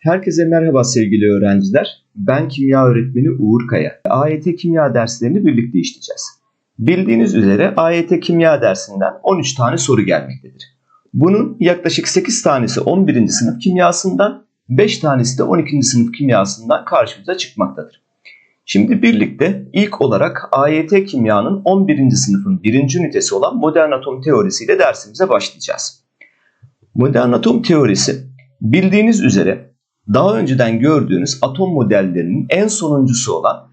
Herkese merhaba sevgili öğrenciler. Ben kimya öğretmeni Uğur Kaya. AYT kimya derslerini birlikte işleyeceğiz. Bildiğiniz üzere AYT kimya dersinden 13 tane soru gelmektedir. Bunun yaklaşık 8 tanesi 11. sınıf kimyasından, 5 tanesi de 12. sınıf kimyasından karşımıza çıkmaktadır. Şimdi birlikte ilk olarak AYT kimyanın 11. sınıfın 1. ünitesi olan modern atom teorisiyle dersimize başlayacağız. Modern atom teorisi bildiğiniz üzere daha önceden gördüğünüz atom modellerinin en sonuncusu olan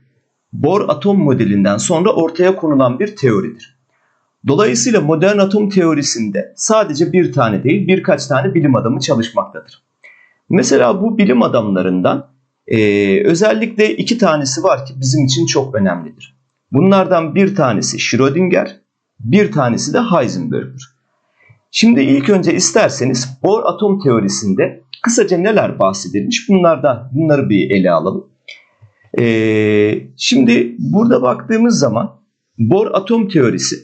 Bohr atom modelinden sonra ortaya konulan bir teoridir. Dolayısıyla modern atom teorisinde sadece bir tane değil birkaç tane bilim adamı çalışmaktadır. Mesela bu bilim adamlarından e, özellikle iki tanesi var ki bizim için çok önemlidir. Bunlardan bir tanesi Schrödinger, bir tanesi de Heisenberg'dir. Şimdi ilk önce isterseniz Bohr atom teorisinde kısaca neler bahsedilmiş bunlardan bunları bir ele alalım. Ee, şimdi burada baktığımız zaman Bohr atom teorisi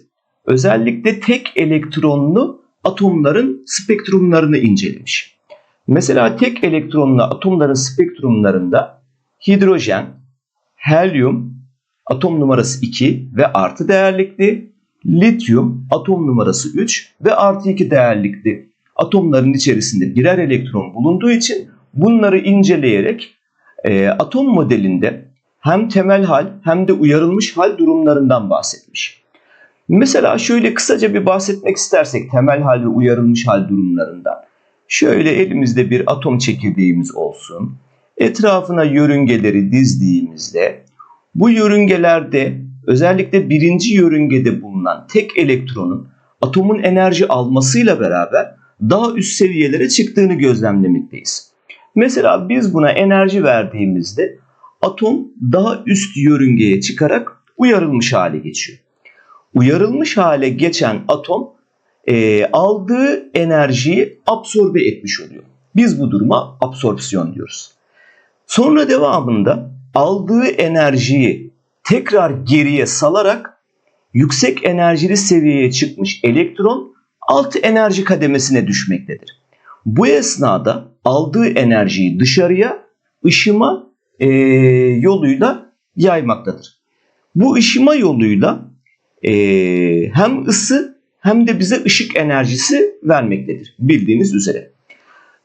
özellikle tek elektronlu atomların spektrumlarını incelemiş. Mesela tek elektronlu atomların spektrumlarında hidrojen, helyum atom numarası 2 ve artı değerlikli, lityum atom numarası 3 ve artı 2 değerlikli atomların içerisinde birer elektron bulunduğu için bunları inceleyerek e, atom modelinde hem temel hal hem de uyarılmış hal durumlarından bahsetmiş. Mesela şöyle kısaca bir bahsetmek istersek temel hal ve uyarılmış hal durumlarından. Şöyle elimizde bir atom çekirdeğimiz olsun. Etrafına yörüngeleri dizdiğimizde bu yörüngelerde özellikle birinci yörüngede bulunan tek elektronun atomun enerji almasıyla beraber daha üst seviyelere çıktığını gözlemlemekteyiz. Mesela biz buna enerji verdiğimizde atom daha üst yörüngeye çıkarak uyarılmış hale geçiyor. Uyarılmış hale geçen atom e, aldığı enerjiyi absorbe etmiş oluyor. Biz bu duruma absorpsiyon diyoruz. Sonra devamında aldığı enerjiyi tekrar geriye salarak yüksek enerjili seviyeye çıkmış elektron alt enerji kademesine düşmektedir. Bu esnada aldığı enerjiyi dışarıya ışıma e, yoluyla yaymaktadır. Bu ışıma yoluyla e, hem ısı hem de bize ışık enerjisi vermektedir bildiğiniz üzere.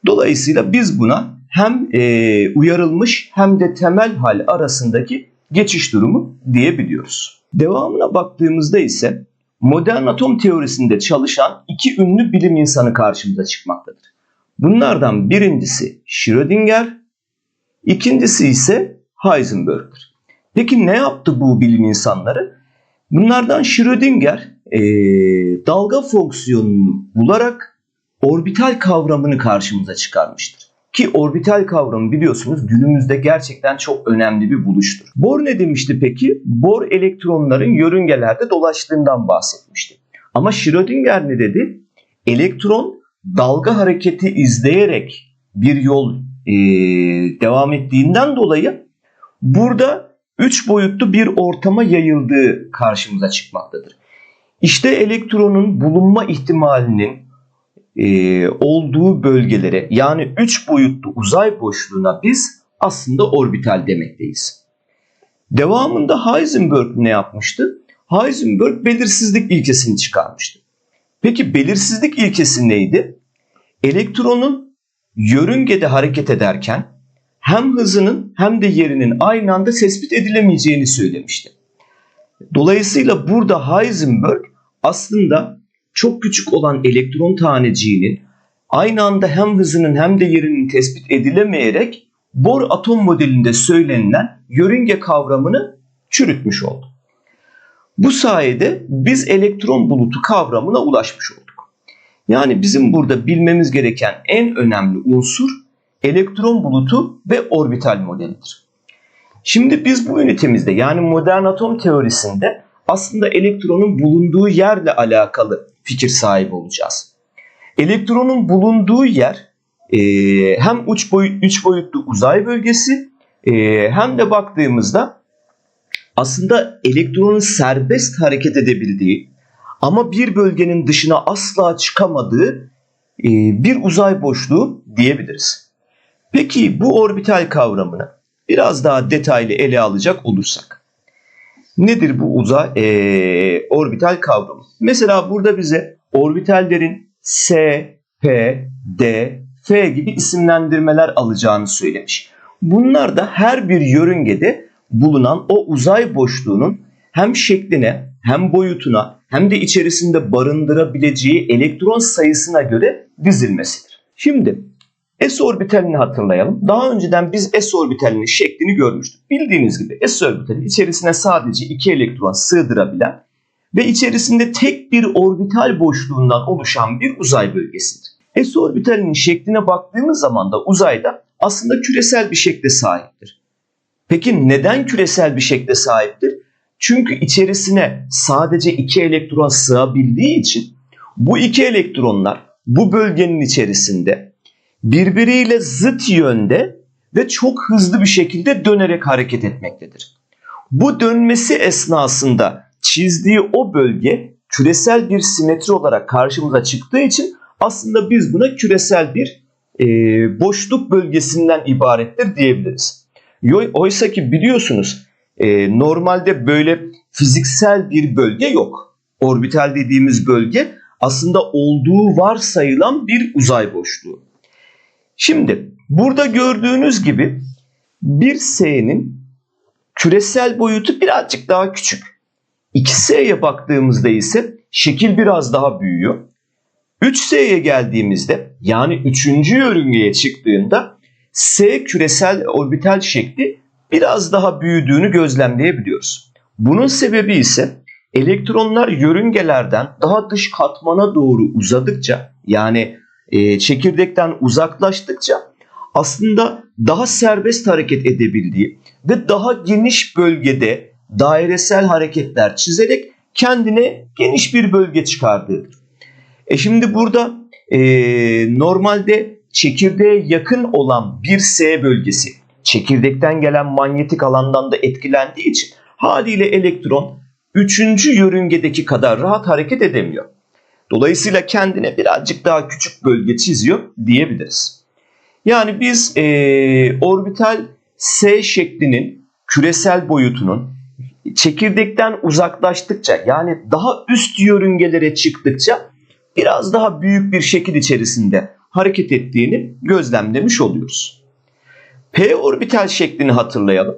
Dolayısıyla biz buna hem e, uyarılmış hem de temel hal arasındaki geçiş durumu diyebiliyoruz. Devamına baktığımızda ise modern atom teorisinde çalışan iki ünlü bilim insanı karşımıza çıkmaktadır. Bunlardan birincisi Schrödinger, ikincisi ise Heisenberg'tir. Peki ne yaptı bu bilim insanları? Bunlardan Schrödinger e, dalga fonksiyonunu bularak orbital kavramını karşımıza çıkarmıştır. Ki orbital kavramı biliyorsunuz günümüzde gerçekten çok önemli bir buluştur. Bohr ne demişti peki? Bohr elektronların yörüngelerde dolaştığından bahsetmişti. Ama Schrödinger ne dedi? Elektron dalga hareketi izleyerek bir yol e, devam ettiğinden dolayı burada üç boyutlu bir ortama yayıldığı karşımıza çıkmaktadır. İşte elektronun bulunma ihtimalinin e, olduğu bölgelere yani 3 boyutlu uzay boşluğuna biz aslında orbital demekteyiz. Devamında Heisenberg ne yapmıştı? Heisenberg belirsizlik ilkesini çıkarmıştı. Peki belirsizlik ilkesi neydi? Elektronun yörüngede hareket ederken hem hızının hem de yerinin aynı anda tespit edilemeyeceğini söylemişti. Dolayısıyla burada Heisenberg aslında çok küçük olan elektron taneciğinin aynı anda hem hızının hem de yerinin tespit edilemeyerek Bohr atom modelinde söylenilen yörünge kavramını çürütmüş oldu. Bu sayede biz elektron bulutu kavramına ulaşmış olduk. Yani bizim burada bilmemiz gereken en önemli unsur elektron bulutu ve orbital modelidir. Şimdi biz bu ünitemizde yani modern atom teorisinde aslında elektronun bulunduğu yerle alakalı fikir sahibi olacağız. Elektronun bulunduğu yer e, hem uç boyut, üç boyutlu uzay bölgesi e, hem de baktığımızda aslında elektronun serbest hareket edebildiği ama bir bölgenin dışına asla çıkamadığı e, bir uzay boşluğu diyebiliriz. Peki bu orbital kavramını biraz daha detaylı ele alacak olursak. Nedir bu uzay ee, orbital kavramı? Mesela burada bize orbitallerin S, P, D, F gibi isimlendirmeler alacağını söylemiş. Bunlar da her bir yörüngede bulunan o uzay boşluğunun hem şekline hem boyutuna hem de içerisinde barındırabileceği elektron sayısına göre dizilmesidir. Şimdi S orbitalini hatırlayalım. Daha önceden biz S orbitalinin şeklini görmüştük. Bildiğiniz gibi S orbitali içerisine sadece iki elektron sığdırabilen ve içerisinde tek bir orbital boşluğundan oluşan bir uzay bölgesidir. S orbitalinin şekline baktığımız zaman da uzayda aslında küresel bir şekle sahiptir. Peki neden küresel bir şekle sahiptir? Çünkü içerisine sadece iki elektron sığabildiği için bu iki elektronlar bu bölgenin içerisinde birbiriyle zıt yönde ve çok hızlı bir şekilde dönerek hareket etmektedir. Bu dönmesi esnasında çizdiği o bölge küresel bir simetri olarak karşımıza çıktığı için aslında biz buna küresel bir e, boşluk bölgesinden ibarettir diyebiliriz. Oysa ki biliyorsunuz e, normalde böyle fiziksel bir bölge yok. Orbital dediğimiz bölge aslında olduğu varsayılan bir uzay boşluğu. Şimdi burada gördüğünüz gibi bir S'nin küresel boyutu birazcık daha küçük. 2S'ye baktığımızda ise şekil biraz daha büyüyor. 3S'ye geldiğimizde yani 3. yörüngeye çıktığında S küresel orbital şekli biraz daha büyüdüğünü gözlemleyebiliyoruz. Bunun sebebi ise elektronlar yörüngelerden daha dış katmana doğru uzadıkça yani e, çekirdekten uzaklaştıkça aslında daha serbest hareket edebildiği ve daha geniş bölgede dairesel hareketler çizerek kendine geniş bir bölge çıkardığıdır. E şimdi burada e, normalde çekirdeğe yakın olan bir S bölgesi çekirdekten gelen manyetik alandan da etkilendiği için haliyle elektron 3. yörüngedeki kadar rahat hareket edemiyor. Dolayısıyla kendine birazcık daha küçük bölge çiziyor diyebiliriz. Yani biz e, orbital S şeklinin küresel boyutunun çekirdekten uzaklaştıkça yani daha üst yörüngelere çıktıkça biraz daha büyük bir şekil içerisinde hareket ettiğini gözlemlemiş oluyoruz. P orbital şeklini hatırlayalım.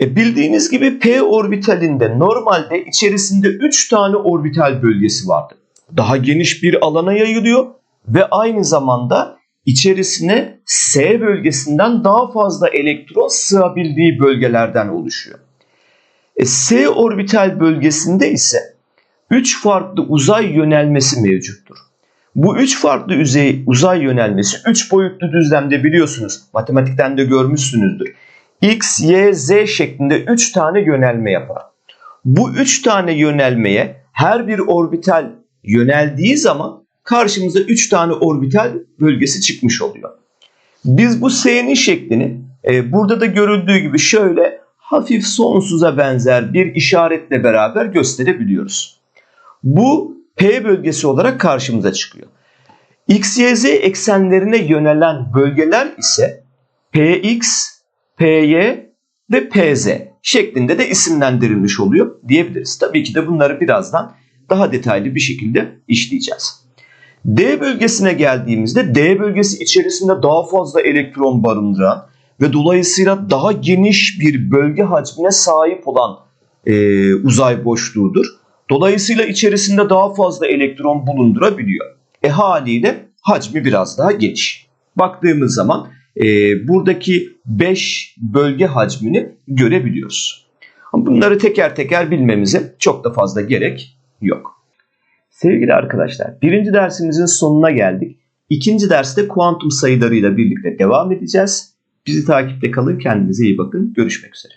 E bildiğiniz gibi P orbitalinde normalde içerisinde 3 tane orbital bölgesi vardı. Daha geniş bir alana yayılıyor ve aynı zamanda içerisine S bölgesinden daha fazla elektron sığabildiği bölgelerden oluşuyor. E, S orbital bölgesinde ise 3 farklı uzay yönelmesi mevcuttur. Bu üç farklı yüzey, uzay yönelmesi üç boyutlu düzlemde biliyorsunuz. Matematikten de görmüşsünüzdür. X, Y, Z şeklinde üç tane yönelme yapar. Bu üç tane yönelmeye her bir orbital yöneldiği zaman karşımıza üç tane orbital bölgesi çıkmış oluyor. Biz bu S'nin şeklini e, burada da görüldüğü gibi şöyle hafif sonsuza benzer bir işaretle beraber gösterebiliyoruz. Bu P bölgesi olarak karşımıza çıkıyor. X, Y, Z eksenlerine yönelen bölgeler ise Px, Py ve Pz şeklinde de isimlendirilmiş oluyor diyebiliriz. Tabii ki de bunları birazdan daha detaylı bir şekilde işleyeceğiz. D bölgesine geldiğimizde D bölgesi içerisinde daha fazla elektron barındıran ve dolayısıyla daha geniş bir bölge hacmine sahip olan e, uzay boşluğudur. Dolayısıyla içerisinde daha fazla elektron bulundurabiliyor. E haliyle hacmi biraz daha geniş. Baktığımız zaman e, buradaki 5 bölge hacmini görebiliyoruz. Bunları teker teker bilmemize çok da fazla gerek yok. Sevgili arkadaşlar birinci dersimizin sonuna geldik. İkinci derste kuantum sayılarıyla birlikte devam edeceğiz. Bizi takipte kalın kendinize iyi bakın. Görüşmek üzere.